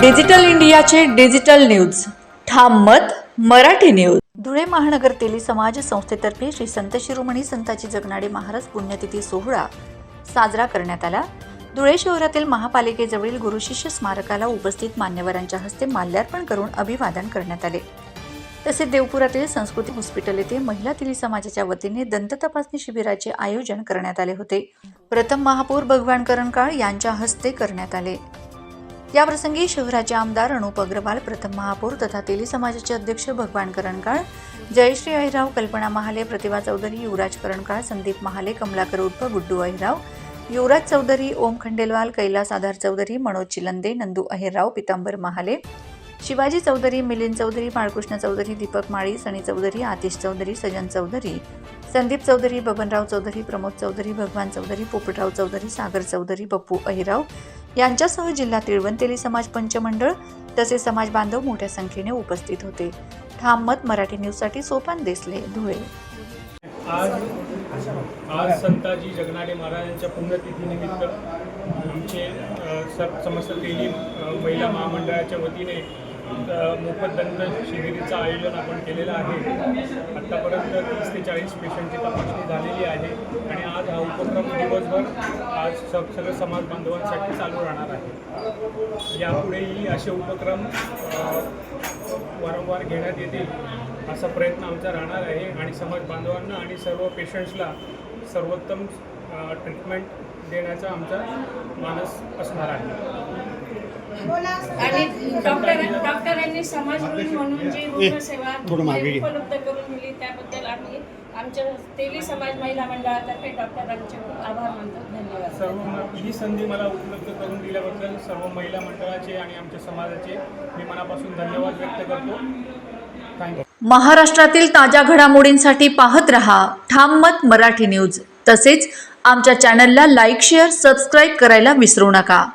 Digital इंडियाचे digital news. ठाम मत मराठी न्यूज. धुळे महानगर तेली समाज संस्थेतर्फे श्री संत शिरोमणी संताची जगनाडे महाराज पुण्यतिथी सोहळा साजरा करण्यात आला. धुळे शहरातील महापालिकेजवळील गुरुशिष्य स्मारकाला उपस्थित मान्यवरांच्या हस्ते माल्यार्पण करून अभिवादन करण्यात आले. तसेच देवपुरातील संस्कृती हॉस्पिटल येथे महिला तिली समाजाच्या वतीने दंत तपासणी शिबिराचे आयोजन करण्यात आले होते. प्रथम महापौर भगवान करणकाळ यांच्या हस्ते करण्यात आले. याप्रसंगी शहराचे आमदार अनुप अग्रवाल प्रथम महापौर तथा तेली समाजाचे अध्यक्ष भगवान करणकाळ जयश्री अहिराव कल्पना महाले प्रतिभा चौधरी युवराज करणकाळ संदीप महाले कमलाकर उर्फ गुड्डू अहिराव युवराज चौधरी ओम खंडेलवाल कैलास आधार चौधरी मनोज चिलंदे नंदू अहिरराव पितांबर महाले शिवाजी चौधरी मिलिंद चौधरी बाळकृष्ण चौधरी दीपक माळी सनी चौधरी आतिश चौधरी सजन चौधरी संदीप चौधरी बबनराव चौधरी प्रमोद चौधरी भगवान चौधरी पोपटराव चौधरी सागर चौधरी बप्पू अहिराव यांच्यासह जिल्हा तिळवंतेली समाज पंचमंडळ तसे समाज बांधव मोठ्या संख्येने उपस्थित होते. ठाम मत मराठी न्यूजसाठी सोपान देसले धुळे. आज आज संताजी जगनाडे महाराजांच्या पुण्यतिथीनिमित्त आमचे समस्त तेली महिला महामंडळाच्या वतीने मोफत दंत शिबिरीचं आयोजन आपण केलेलं आहे. आत्तापर्यंत तीस ते चाळीस पेशंटची तपासणी झालेली आहे आणि आज हा उपक्रम दिवसभर आज सग सगळं समाज बांधवांसाठी चालू राहणार आहे. यापुढेही असे उपक्रम वारंवार घेण्यात येतील असा प्रयत्न आमचा राहणार आहे आणि समाज बांधवांना आणि सर्व पेशंट्सला सर्वोत्तम ट्रीटमेंट देण्याचा आमचा मानस असणार आहे. आणि डॉक्टर डॉक्टरांनी समाज म्हणून जी रुग्णसेवा उपलब्ध करून दिली त्याबद्दल आम्ही आमच्या तेली समाज महिला मंडळातर्फे डॉक्टरांचे आभार मानतो. धन्यवाद. सर्व म- ही संधी मला उपलब्ध करून दिल्याबद्दल सर्व महिला मंडळाचे आणि आमच्या समाजाचे मी मनापासून धन्यवाद व्यक्त करतो. महाराष्ट्रातील ताज्या घडामोडींसाठी पाहत रहा ठाम मत मराठी न्यूज. तसेच आमच्या चॅनलला लाईक शेअर सबस्क्राईब करायला विसरू नका.